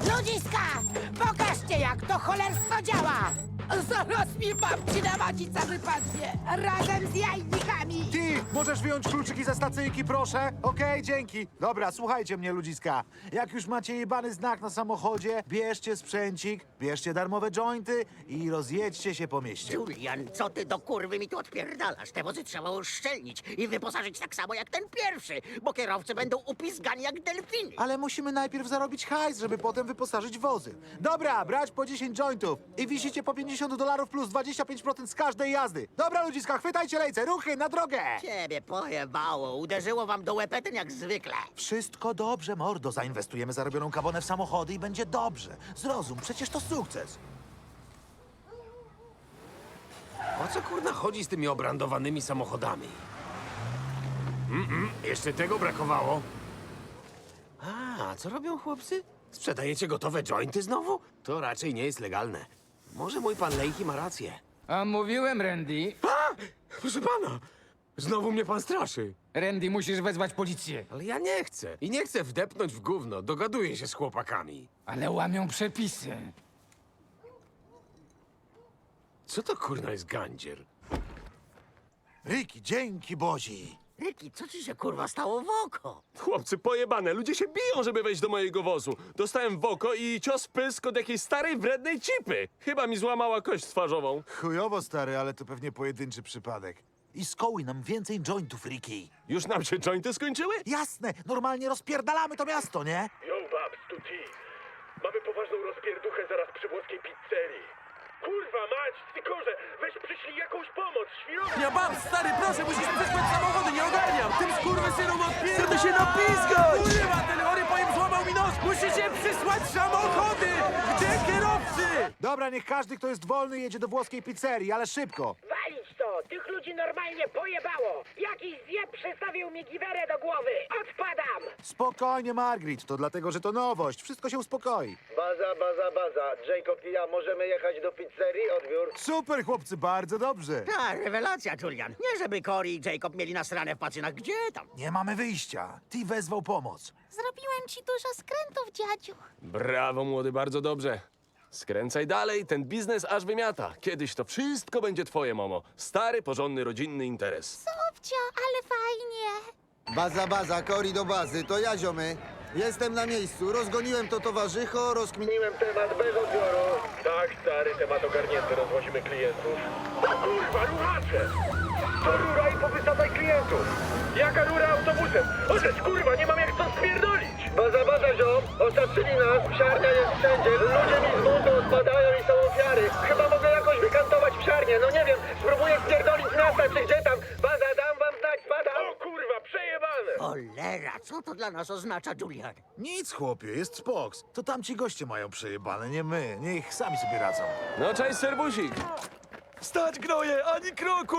Ludziska! Pokażcie, jak to cholerstwo działa! Zaraz mi babci na macica wypadnie! Razem z jajnikami! Ty, możesz wyjąć kluczyki ze stacyjki, proszę? Okej, dzięki. Dobra, słuchajcie mnie, ludziska. Jak już macie jebany znak na samochodzie, bierzcie sprzęcik, bierzcie darmowe jointy i rozjedźcie się po mieście. Julian, co ty do kurwy mi tu odpierdalasz? Te wozy trzeba uszczelnić i wyposażyć tak samo jak ten pierwszy, bo kierowcy będą upizgani jak delfiny. Ale musimy najpierw zarobić hajs, żeby potem wyposażyć wozy. Dobra, brać po 10 jointów i wisicie po 50 dolarów plus 25% z każdej jazdy. Dobra, ludziska, chwytajcie lejce, ruchy, na drogę! Ciebie pojebało, uderzyło wam do łepetyń jak zwykle. Wszystko dobrze, mordo. Zainwestujemy zarobioną kabonę w samochody i będzie dobrze. Zrozum, przecież to sukces. O co kurna chodzi z tymi obrandowanymi samochodami? Mm-mm, jeszcze tego brakowało. A, co robią chłopcy? Sprzedajecie gotowe jointy znowu? To raczej nie jest legalne. Może mój pan Lejki ma rację. A mówiłem, Randy. A! Proszę pana! Znowu mnie pan straszy. Randy, musisz wezwać policję. Ale ja nie chcę. I nie chcę wdepnąć w gówno. Dogaduję się z chłopakami. Ale łamią przepisy. Co to kurna jest gandzier? Riki, dzięki Bozi. Ryki, co ci się kurwa stało w oko? Chłopcy pojebane, ludzie się biją, żeby wejść do mojego wozu. Dostałem w oko i cios w pysk od jakiejś starej, wrednej cipy. Chyba mi złamała kość twarzową. Chujowo, stary, ale to pewnie pojedynczy przypadek. I skołuj nam więcej jointów, Riki. Już nam się jointy skończyły? Jasne, normalnie rozpierdalamy to miasto, nie? Yo, Babs, tu T. Mamy poważną rozpierduchę zaraz przy włoskiej pizzerii. Kurwa mać, stykorze, weź przyślij jakąś pomoc, świrowie! Ja mam, stary, proszę, musisz nie skurwysynom odpierdam! Chcę się napiskać! Kurwa, ten chory pojem złamał mi nos! Musicie przysłać samochody! Gdzie kierowcy? Dobra, niech każdy, kto jest wolny, jedzie do włoskiej pizzerii, ale szybko. Walić to! Tych ludzi normalnie pojebało! Jakiś zjeb przystawił mi giwerę do głowy! Odpadam! Spokojnie, Margaret, to dlatego, że to nowość. Wszystko się uspokoi. Baza, baza, baza. Jacob i ja możemy jechać do pizzerii? Odbiór. Super, chłopcy, bardzo dobrze. Ta rewelacja, Julian. Nie żeby Cory i Jacob mieli nasrane w pacynach, gdzie tam? Nie mamy wyjścia. Ty wezwał pomoc. Zrobiłem ci dużo skrętów, dziadziu. Brawo, młody, bardzo dobrze. Skręcaj dalej, ten biznes aż wymiata. Kiedyś to wszystko będzie twoje, Momo. Stary, porządny, rodzinny interes. Obcio, ale fajnie. Baza, baza, kori do bazy, to ja ziomy. Jestem na miejscu, rozgoniłem to towarzycho, rozkminiłem temat bez odbioru. Tak, stary, temat ogarnięty, rozwozimy klientów. O kurwa, ruchacze! To rura i powysadzaj klientów! Jaka rura autobusem? Orzec, kurwa, nie mam jak to spierdolić! Psiarnia jest wszędzie, ludzie mi z buntą spadają i są ofiary. Chyba mogę jakoś wykantować psiarnię, no nie wiem, spróbuję spierdolić z miasta czy gdzie tam. Baza, dam wam znać, spadam. O kurwa, przejebane! Cholera, co to dla nas oznacza, Julian? Nic, chłopie, jest spoks. To tamci goście mają przejebane, nie my. Niech sami sobie radzą. No cześć, serwusik. Stać, gnoje, ani kroku!